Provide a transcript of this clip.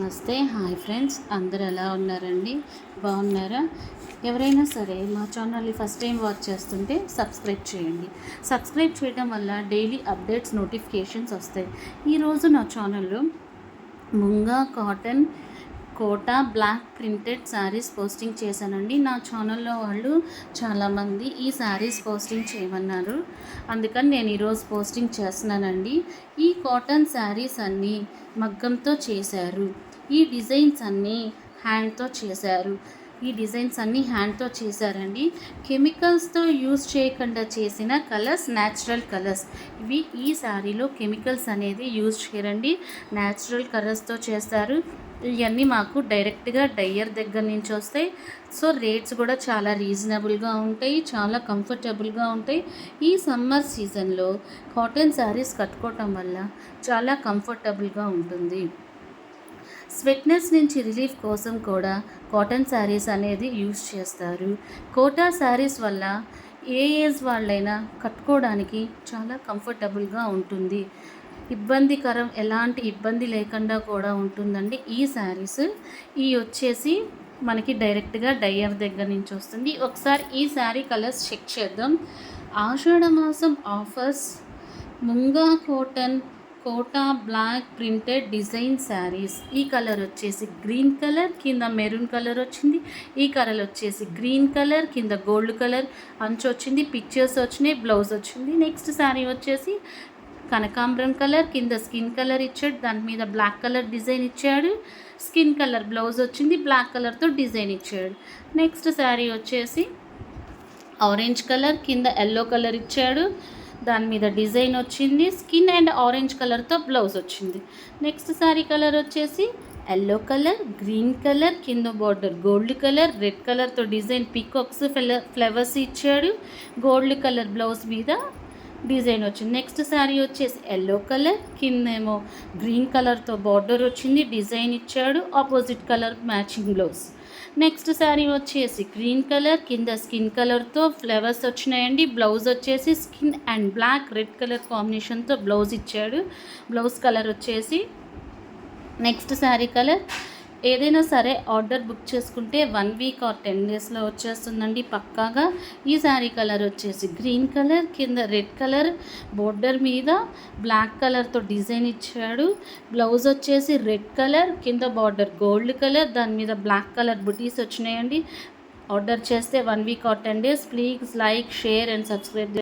నమస్తే hi friends. అందరు ఎలా ఉన్నారండి? బాగున్నారా? ఎవరైనా సరే మా ఛానల్ని ఫస్ట్ టైం వాచ్ చేస్తుంటే సబ్స్క్రైబ్ చేయండి. సబ్స్క్రైబ్ చేయడం వల్ల డైలీ అప్డేట్స్ నోటిఫికేషన్స్ వస్తాయి. ఈరోజు నా ఛానల్లో munga cotton Kota block printed sarees posting చేశానండి. నా ఛానల్లో వాళ్ళు చాలామంది ఈ శారీస్ పోస్టింగ్ చేయమన్నారు. అందుకని నేను ఈరోజు పోస్టింగ్ చేస్తున్నానండి. ఈ కాటన్ శారీస్ అన్నీ మగ్గంతో చేశారు. ఈ డిజైన్స్ అన్నీ హ్యాండ్తో చేశారు. ఈ డిజైన్స్ అన్నీ హ్యాండ్తో చేశారండి. కెమికల్స్తో యూజ్ చేయకుండా చేసిన కలర్స్ న్యాచురల్ కలర్స్. ఇవి ఈ శారీలో కెమికల్స్ అనేది యూజ్ చేయరండి. న్యాచురల్ కలర్స్తో చేస్తారు. ఇవన్నీ మాకు డైరెక్ట్గా డయ్యర్ దగ్గర నుంచి వస్తాయి. సో రేట్స్ కూడా చాలా రీజనబుల్గా ఉంటాయి చాలా కంఫర్టబుల్గా ఉంటాయి. ఈ సమ్మర్ సీజన్లో కాటన్ శారీస్ కట్టుకోవటం వల్ల చాలా కంఫర్టబుల్గా ఉంటుంది. స్వెట్నెస్ నుంచి రిలీఫ్ కోసం కూడా కాటన్ శారీస్ అనేది యూస్ చేస్తారు. కోటా శారీస్ వల్ల ఏ ఏజ్ వాళ్ళైనా కట్టుకోవడానికి చాలా కంఫర్టబుల్గా ఉంటుంది. ఇబ్బందికరం ఎలాంటి ఇబ్బంది లేకుండా కూడా ఉంటుందండి ఈ శారీస్. ఈ వచ్చేసి మనకి డైరెక్ట్గా డయ్యర్ దగ్గర నుంచి వస్తుంది. ఒకసారి ఈ శారీ కలర్స్ చెక్ చేద్దాం. ఆషాఢ మాసం offers munga cotton Kota block printed design sarees. ఈ కలర్ వచ్చేసి గ్రీన్ కలర్ కింద మెరూన్ కలర్ వచ్చింది. ఈ కలర్ వచ్చేసి గ్రీన్ కలర్ కింద గోల్డ్ కలర్ అంచు వచ్చింది పిక్చర్స్ వచ్చినాయి బ్లౌజ్ వచ్చింది. నెక్స్ట్ శారీ వచ్చేసి కనకాంబరం కలర్ కింద స్కిన్ కలర్ ఇచ్చాడు దాని మీద బ్లాక్ కలర్ డిజైన్ ఇచ్చాడు. స్కిన్ కలర్ బ్లౌజ్ వచ్చింది బ్లాక్ కలర్తో డిజైన్ ఇచ్చాడు. నెక్స్ట్ శారీ వచ్చేసి ఆరెంజ్ కలర్ కింద ఎల్లో కలర్ ఇచ్చాడు. దాని మీద డిజైన్ వచ్చింది స్కిన్ అండ్ ఆరెంజ్ కలర్తో బ్లౌజ్ వచ్చింది. నెక్స్ట్ శారీ కలర్ వచ్చేసి ఎల్లో కలర్ గ్రీన్ కలర్ కింద బార్డర్ గోల్డ్ కలర్ రెడ్ కలర్తో డిజైన్ పికాక్స్ ఫ్లవర్స్ ఇచ్చాడు. గోల్డ్ కలర్ బ్లౌజ్ మీద డిజైన్ వచ్చింది. నెక్స్ట్ శారీ వచ్చేసి ఎల్లో కలర్ కిందేమో గ్రీన్ కలర్తో బార్డర్ వచ్చింది. డిజైన్ ఇచ్చాడు opposite colour matching blouse. Next saree వచ్చేసి గ్రీన్ కలర్ కింద స్కిన్ కలర్తో ఫ్లవర్స్ వచ్చినాయండి. బ్లౌజ్ వచ్చేసి skin and black red colour కాంబినేషన్తో బ్లౌజ్ ఇచ్చాడు. బ్లౌజ్ కలర్ వచ్చేసి నెక్స్ట్ శారీ కలర్ ఏదైనా సరే ఆర్డర్ బుక్ చేసుకుంటే వన్ వీక్ ఆర్ టెన్ డేస్లో వచ్చేస్తుందండి పక్కాగా. ఈ శారీ కలర్ వచ్చేసి గ్రీన్ కలర్ కింద రెడ్ కలర్ బోర్డర్ మీద బ్లాక్ కలర్తో డిజైన్ ఇచ్చాడు. బ్లౌజ్ వచ్చేసి రెడ్ కలర్ కింద బార్డర్ గోల్డ్ కలర్ దాని మీద బ్లాక్ కలర్ బుటీస్ వచ్చినాయండి. ఆర్డర్ చేస్తే one week or ten days. Please like share and subscribe